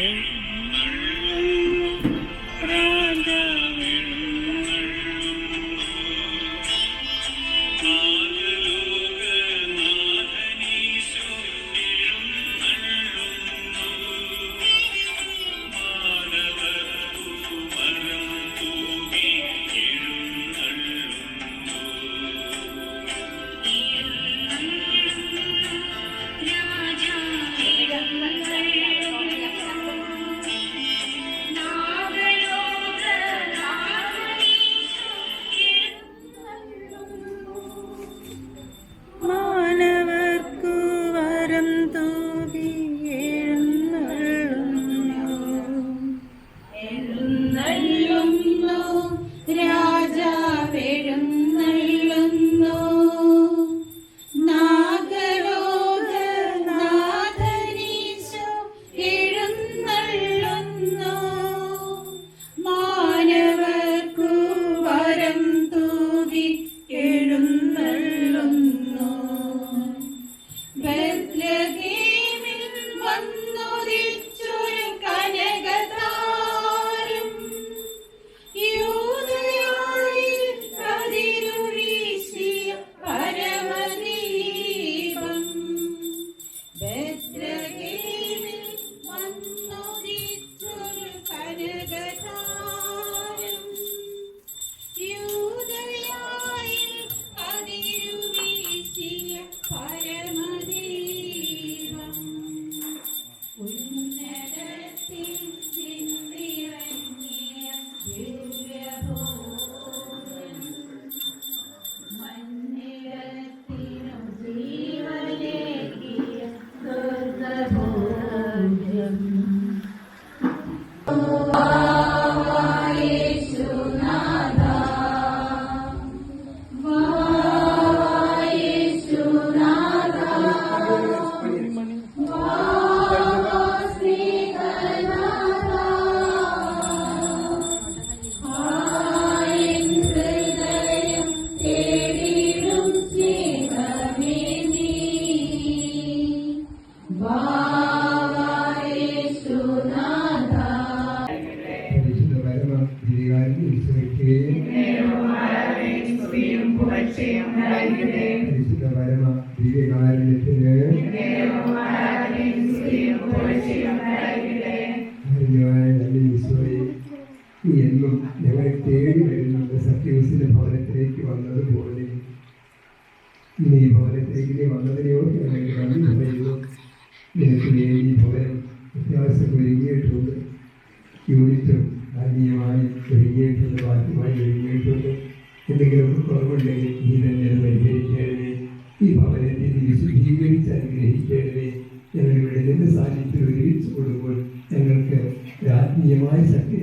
Hey. വളരെയോ അല്ലെങ്കിൽ നന്ദി പറയുന്നു യേശുവേ ഈ ഭവനം വ്യത്യാസം ഒരുങ്ങിയിട്ടുണ്ട്. യൂണിറ്റും ആത്മീയമായി ഒരുങ്ങിയിട്ടുണ്ട് ബാധ്യമായി ഒരുങ്ങിയിട്ടുണ്ട്. എന്തെങ്കിലും കുറവുണ്ടെങ്കിൽ നീ തന്നെ അത് പരിഹരിക്കണമേ ഈ ഭവനത്തെ നീ വിശുദ്ധീകരിച്ച് അനുഗ്രഹിക്കണമേ ഞങ്ങളിവിടെ നിന്ന് സാന്നിധ്യം ഒരുമിച്ച് കൊടുക്കുമ്പോൾ ഞങ്ങൾക്ക് ആത്മീയമായ ശക്തി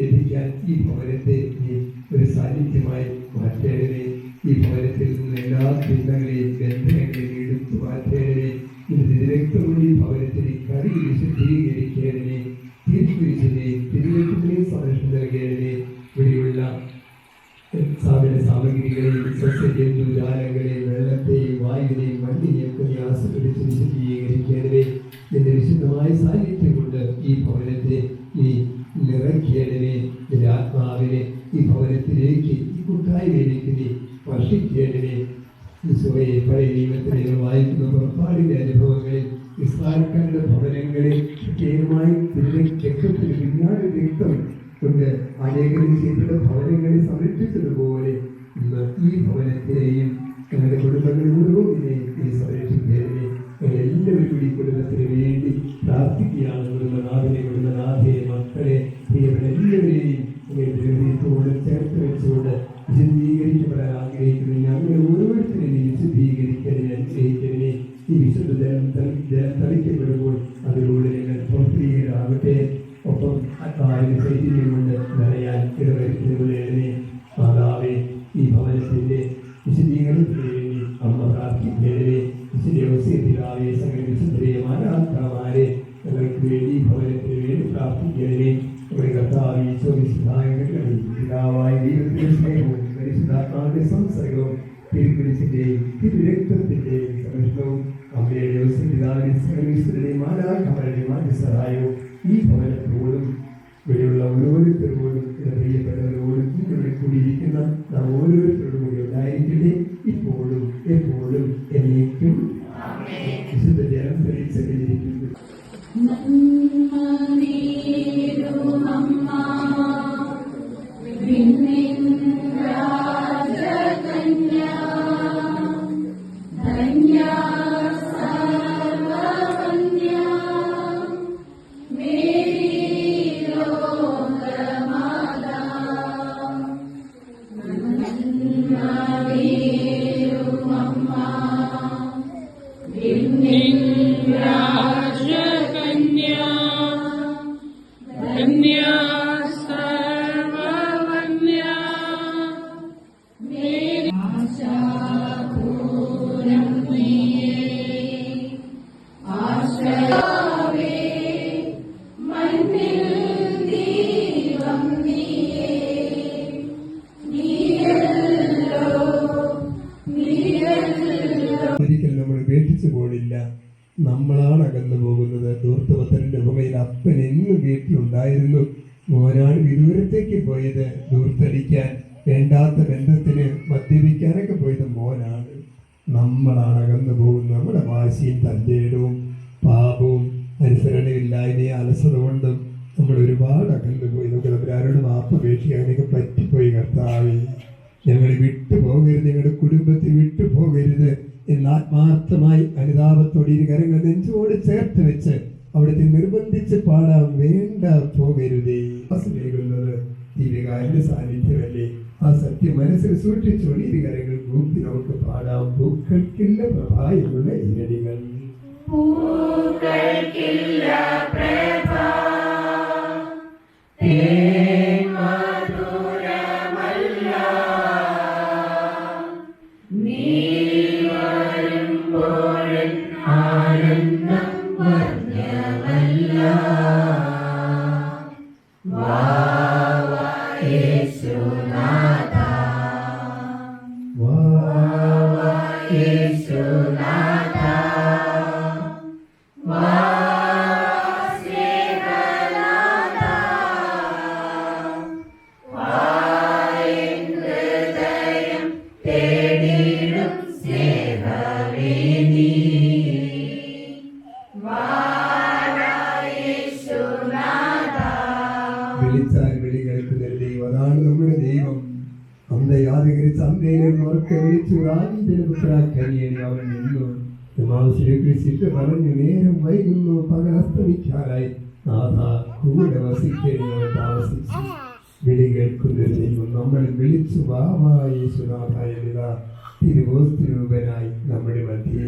ഈ ഭവനത്തിനെയും ഞങ്ങളുടെ കുടുംബങ്ങൾ മുഴുവനെയും നീ സംരക്ഷിക്കണമേ എല്ലാവരും കൂടി കുടുംബത്തിന് വേണ്ടി പ്രാർത്ഥിക്കുകയാണ് കുടുംബനാഥനെ കുടുംബനാഥയെ മക്കളെ നമ്മളാണ് അകന്നു പോകുന്നത്. നമ്മുടെ വാശിയും തന്റെയിടവും പാപവും അനുസരണയില്ലായ്മയും അലസത കൊണ്ടും നമ്മൾ ഒരുപാട് അകന്നു പോയി. നമുക്ക് അവരാരോട് എനിക്ക് പറ്റിപ്പോയി കർത്താവേ. ഞങ്ങൾ വിട്ടു പോകരുത് ഞങ്ങളുടെ കുടുംബത്തിൽ വിട്ടു പോകരുത് എന്ന് ആത്മാർത്ഥമായി അനുതാപത്തോടെ ഇരു കരങ്ങൾ നെഞ്ചോട് ചേർത്ത് വെച്ച് അവിടുത്തെ നിർബന്ധിച്ച് പാടാൻ വേണ്ട പോകരുതേ. ആശ്രയിക്കുന്നത് ദിവ്യകാരന്റെ സാന്നിധ്യമല്ലേ? ആ സത്യം മനസ്സിൽ സൂക്ഷിച്ചുകൊണ്ട് ഇരു കരങ്ങൾ കൂപ്പി നമുക്ക് പാടാം. പൂക്കൾക്കില്ല പ്രഭായമുള്ള ഇരടികൾ വാ, വിളിച്ചാൽ വിളി കേൾക്കുന്ന ദൈവം. അതാണ് നമ്മുടെ ദൈവം. അന്തയാധികരിച്ച് അന്തയിൽ അന്തയിലുള്ളവർക്ക് വിളിച്ചു കരിയണി അവൻ നിന്നു. ശ്രീകൃഷ്ണിട്ട് പറഞ്ഞു നേരം വൈകുന്നു പകൽ അസ്തമിക്കാനായി. നാഥ കൂടെ വസിക്കേണ്ടി അവൻ താമസിച്ചു. വിളി കേൾക്കുന്ന ദൈവം നമ്മൾ വിളിച്ചു വാമായേശുനാഥ എന്നിത തിരുവോസ്തിരൂപനായി നമ്മുടെ മധ്യേ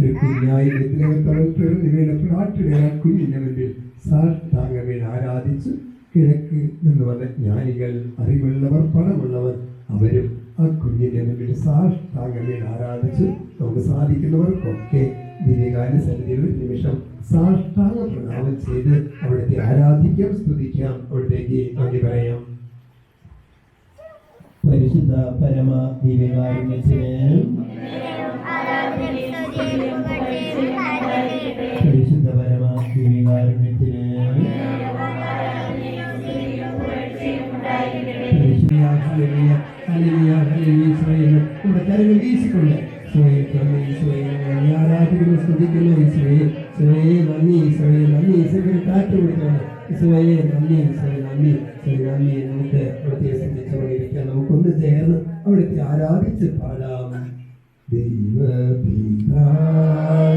ഒരു കുഞ്ഞായി നിദ്രകത്തവൻ പിറന്നിവയുടെ പ്രാട്ടിടയ കുഞ്ഞിന്റെ മുന്നിൽ സാഷ്ടാംഗമേൻ ആരാധിച്ചു. കിഴക്ക് നിന്ന് വന്ന ജ്ഞാനികൾ അറിവുള്ളവർ പണമുള്ളവർ അവരും ആ കുഞ്ഞിന്റെ മുന്നിൽ സാഷ്ടാംഗങ്ങളിൽ ആരാധിച്ച് നമുക്ക് സാധിക്കുന്നവർക്കൊക്കെ ദിവ്യകാല സന്നിധിയിൽ ഒരു നിമിഷം സാഷ്ടാംഗ പ്രണാമം ചെയ്ത് അവിടുത്തെ ആരാധിക്കാം സ്തുതിക്കാം അവിടുത്തേക്ക് നന്ദി പറയാം. പരിശുദ്ധ പരമ ദിവ്യകാരുണ്യത്തിന് പരിശുദ്ധ പരമ ദിവ്യകാരുണ്യത്തിന് ആരാധിച്ച് പാടാം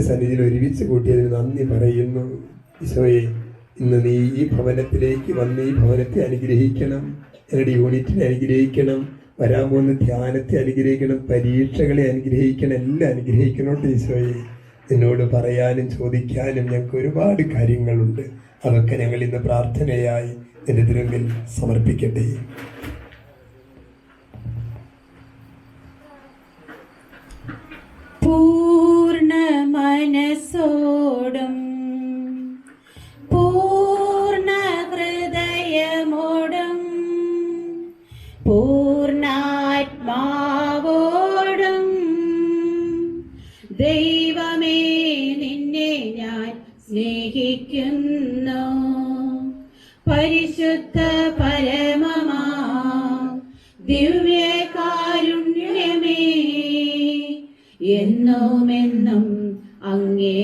സന്നിധിയിൽ ഒരുമിച്ച് കൂട്ടിയതിന് നന്ദി പറയുന്നു. ഈശോയെ ഇന്ന് നീ ഈ ഭവനത്തിലേക്ക് വന്ന് ഈ ഭവനത്തെ അനുഗ്രഹിക്കണം. എന്നുടെ യൂണിറ്റിനെ അനുഗ്രഹിക്കണം. വരാൻ പോകുന്ന ധ്യാനത്തെ അനുഗ്രഹിക്കണം. പരീക്ഷകളെ അനുഗ്രഹിക്കണം. എല്ലാം അനുഗ്രഹിക്കണോട്ട് ഈശോയെ. നിന്നോട് പറയാനും ചോദിക്കാനും ഞങ്ങൾക്ക് ഒരുപാട് കാര്യങ്ങളുണ്ട്. അതൊക്കെ ഞങ്ങൾ ഇന്ന് പ്രാർത്ഥനയായി നിന്റെ തിരുമ്പിൽ സമർപ്പിക്കട്ടെ. ദൈവമേ നിന്നെ ഞാൻ സ്നേഹിക്കുന്നു. പരിശുദ്ധ പരമമാ ദിവ്യകാരുണ്യമേ എന്നുമെന്നും അങ്ങേ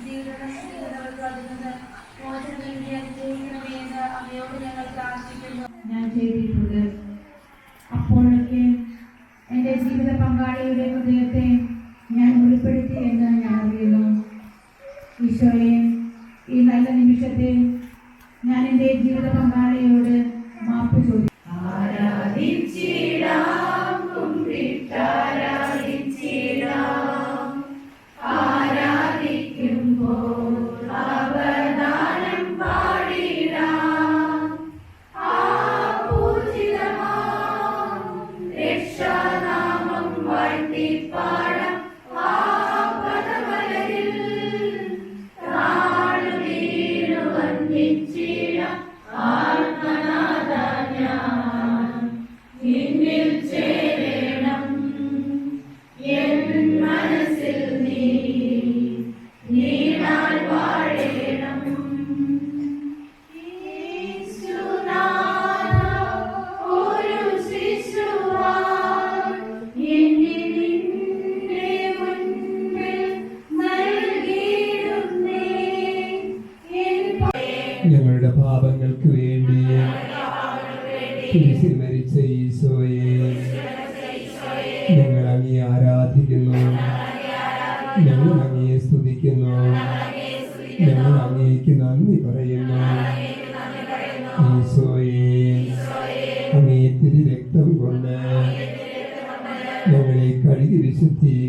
ജീവിതം ജീവിതങ്ങൾക്ക് അതിൽ നിന്ന് മോചനം നൽകി അനുഗ്രഹിക്കണമേ എന്ന് അമ്മയോട് ഞങ്ങൾ പ്രാർത്ഥിക്കുന്നു ഞാൻ ചെയ്തിട്ടുണ്ട് അപ്പോഴൊക്കെ എന്റെ ജീവിത പങ്കാളിയുടെ ഹൃദയത്തെ ഞങ്ങൾ അങ്ങേ ആരാധിക്കുന്നു. ഞങ്ങൾ അങ്ങേ സ്തുതിക്കുന്നു. ഞങ്ങൾ അങ്ങേക്ക് നന്ദി പറയുന്നു. ഈശോയെ അങ്ങേ തിരി രക്തം കൊണ്ട് ഞങ്ങളെ കഴുകി വിശുദ്ധീകരിക്കണമേ.